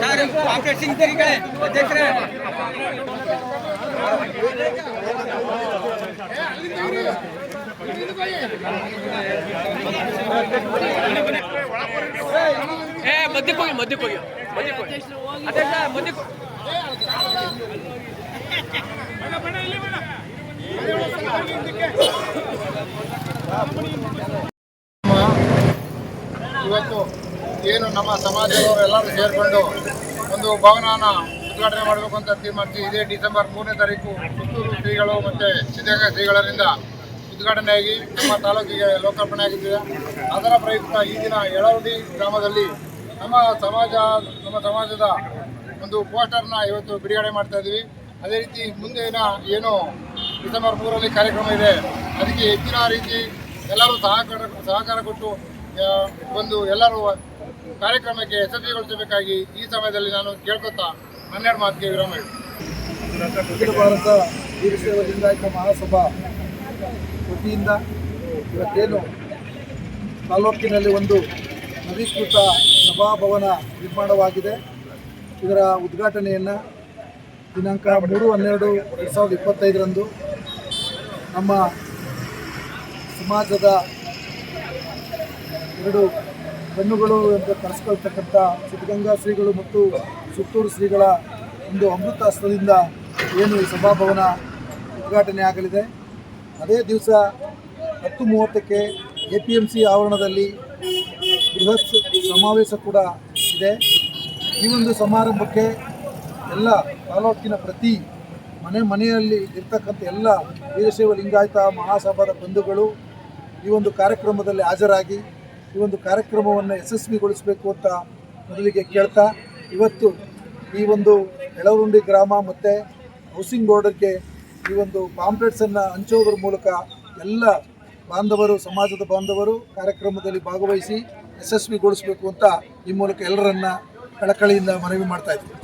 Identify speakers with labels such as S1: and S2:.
S1: Sir complex Singh ಈ ಕಡೆ ಅಧ್ಯಕ್ಷರೇ ಏ ಮಧ್ಯಕ್ಕೆ ಹೋಗಿ ಮಧ್ಯಕ್ಕೆ ಹೋಗಿ ಮಧ್ಯಕ್ಕೆ ಹೋಗಿ ಅಧ್ಯಕ್ಷ ಮಧ್ಯಕ್ಕೆ
S2: ಇವತ್ತು ಏನು ನಮ್ಮ ಸಮಾಜದವರು ಎಲ್ಲರೂ ಸೇರಿಕೊಂಡು ಒಂದು ಭವನನ ಉದ್ಘಾಟನೆ ಮಾಡಬೇಕು ಅಂತ ತೀರ್ಮಾನಿಸಿ, ಇದೇ ಡಿಸೆಂಬರ್ ಮೂರನೇ ತಾರೀಕು ಪುತ್ತೂರು ಶ್ರೀಗಳು ಮತ್ತು ಸಿದ್ಧಗಂಗಾ ಶ್ರೀಗಳರಿಂದ ಉದ್ಘಾಟನೆಯಾಗಿ ನಮ್ಮ ತಾಲೂಕಿಗೆ ಲೋಕಾರ್ಪಣೆ ಆಗಿದ್ದಿದೆ ಅದರ ಪ್ರಯುಕ್ತ ಈ ದಿನ ಯಳವಡಿ ಗ್ರಾಮದಲ್ಲಿ ನಮ್ಮ ಸಮಾಜ, ನಮ್ಮ ಸಮಾಜದ ಒಂದು ಪೋಸ್ಟರ್ನ ಇವತ್ತು ಬಿಡುಗಡೆ ಮಾಡ್ತಾ ಇದ್ದೀವಿ ಅದೇ ರೀತಿ ಮುಂದಿನ ಏನು ಡಿಸೆಂಬರ್ ಮೂರರಲ್ಲಿ ಕಾರ್ಯಕ್ರಮ ಇದೆ. ಅದಕ್ಕೆ ಹೆಚ್ಚಿನ ರೀತಿ ಎಲ್ಲರೂ ಸಹಕಾರ ಸಹಕಾರ ಕೊಟ್ಟು ಒಂದು ಎಲ್ಲರೂ ಕಾರ್ಯಕ್ರಮಕ್ಕೆ ಯಶಸ್ವಿಗೊಳಿಸಬೇಕಾಗಿ ಈ ಸಮಯದಲ್ಲಿ ನಾನು ಕೇಳ್ಕೊತಾ ಹನ್ನೆರಡು ಮಾತಿಗೆ ವಿರಾಮ
S3: ಅಖಿಲ ಭಾರತ ವೀರಶೈವ ಲಿಂಗಾಯತ ಮಹಾಸಭಾ ವತಿಯಿಂದ ಇವತ್ತೇನು ತಾಲೂಕಿನಲ್ಲಿ ಒಂದು ನವೀಕೃತ ಸಭಾಭವನ ನಿರ್ಮಾಣವಾಗಿದೆ. ಇದರ ಉದ್ಘಾಟನೆಯನ್ನು ದಿನಾಂಕ ಮೂರು ಹನ್ನೆರಡು ಎರಡು ಸಾವಿರದ ಇಪ್ಪತ್ತೈದರಂದು ನಮ್ಮ ಸಮಾಜದ ಎರಡು ಕಣ್ಣುಗಳು ಅಂತ ಕರೆಸ್ಕೊಳ್ತಕ್ಕಂಥ ಸಿದ್ಧಗಂಗಾ ಶ್ರೀಗಳು ಮತ್ತು ಸುತ್ತೂರು ಶ್ರೀಗಳ ಒಂದು ಅಮೃತಾಸ್ತ್ರದಿಂದ ಏನು ಸಭಾಭವನ ಉದ್ಘಾಟನೆ ಆಗಲಿದೆ. ಅದೇ ದಿವಸ ಹತ್ತು ಮೂವತ್ತಕ್ಕೆ ಎ ಪಿ ಎಂ ಸಿ ಆವರಣದಲ್ಲಿ ಬೃಹತ್ ಸಮಾವೇಶ ಕೂಡ ಇದೆ. ಈ ಒಂದು ಸಮಾರಂಭಕ್ಕೆ ಎಲ್ಲ ತಾಲೂಕಿನ ಪ್ರತಿ ಮನೆ ಮನೆಯಲ್ಲಿ ಇರ್ತಕ್ಕಂಥ ಎಲ್ಲ ವೀರಶೈವ ಲಿಂಗಾಯತ ಮಹಾಸಭಾದ ಬಂಧುಗಳು ಈ ಒಂದು ಕಾರ್ಯಕ್ರಮದಲ್ಲಿ ಹಾಜರಾಗಿ, ಈ ಒಂದು ಕಾರ್ಯಕ್ರಮವನ್ನು ಯಶಸ್ವಿಗೊಳಿಸಬೇಕು ಅಂತ ಮೊದಲಿಗೆ ಕೇಳ್ತಾ, ಇವತ್ತು ಈ ಒಂದು ಎಳವರುಂಡಿ ಗ್ರಾಮ ಮತ್ತು ಹೌಸಿಂಗ್ ಬೋರ್ಡರ್ಗೆ ಈ ಒಂದು ಪಾಂಪ್ಲೆಟ್ಸನ್ನು ಹಂಚೋದ್ರ ಮೂಲಕ ಎಲ್ಲ ಬಾಂಧವರು, ಸಮಾಜದ ಬಾಂಧವರು ಕಾರ್ಯಕ್ರಮದಲ್ಲಿ ಭಾಗವಹಿಸಿ ಯಶಸ್ವಿಗೊಳಿಸಬೇಕು ಅಂತ ಈ ಮೂಲಕ ಎಲ್ಲರನ್ನ ಕಳಕಳಿಯಿಂದ ಮನವಿ ಮಾಡ್ತಾ ಇದ್ದೀವಿ